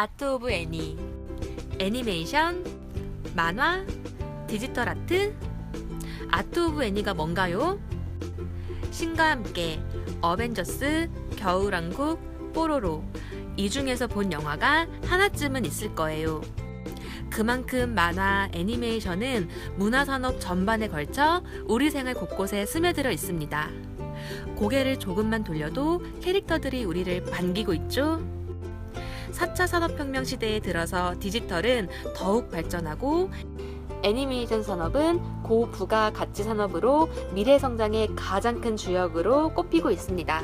아트 오브 애니 애니메이션 만화 디지털 아트 아트 오브 애니가 뭔가요? 신과 함께 어벤져스 겨울왕국 뽀로로 이 중에서 본 영화가 하나쯤은 있을 거예요. 그만큼 만화, 애니메이션은 문화산업 전반에 걸쳐 우리 생활 곳곳에 스며들어 있습니다. 고개를 조금만 돌려도 캐릭터들이 우리를 반기고 있죠? 4차 산업혁명 시대에 들어서 디지털은 더욱 발전하고 애니메이션 산업은 고부가 가치 산업으로 미래 성장의 가장 큰 주역으로 꼽히고 있습니다.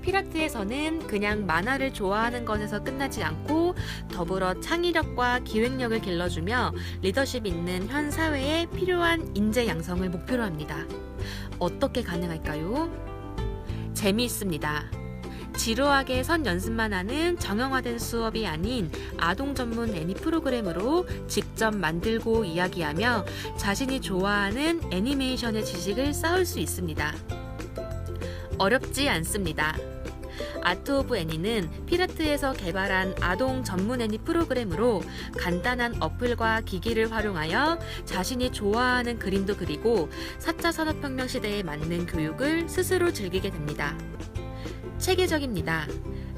피라트에서는 그냥 만화를 좋아하는 것에서 끝나지 않고 더불어 창의력과 기획력을 길러주며 리더십 있는 현 사회에 필요한 인재 양성을 목표로 합니다. 어떻게 가능할까요? 재미있습니다. 지루하게 선 연습만 하는 정형화된 수업이 아닌 아동 전문 애니 프로그램으로 직접 만들고 이야기하며 자신이 좋아하는 애니메이션의 지식을 쌓을 수 있습니다. 어렵지 않습니다. 아트 오브 애니는 피라트에서 개발한 아동 전문 애니 프로그램으로 간단한 어플과 기기를 활용하여 자신이 좋아하는 그림도 그리고 4차 산업혁명 시대에 맞는 교육을 스스로 즐기게 됩니다. 체계적입니다.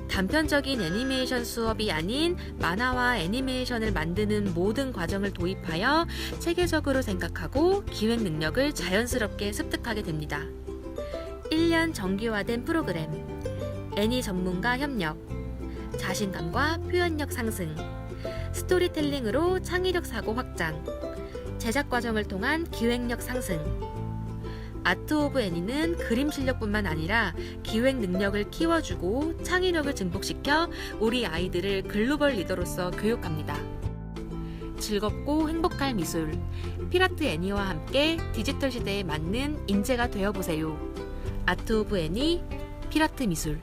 단편적인 애니메이션 수업이 아닌 만화와 애니메이션을 만드는 모든 과정을 도입하여 체계적으로 생각하고 기획 능력을 자연스럽게 습득하게 됩니다. 1년 정기화된 프로그램, 애니 전문가 협력, 자신감과 표현력 상승, 스토리텔링으로 창의력 사고 확장, 제작 과정을 통한 기획력 상승, 아트 오브 애니는 그림 실력뿐만 아니라 기획 능력을 키워주고 창의력을 증폭시켜 우리 아이들을 글로벌 리더로서 교육합니다. 즐겁고 행복할 미술, 피라트 애니와 함께 디지털 시대에 맞는 인재가 되어보세요. 아트 오브 애니, 피라트 미술.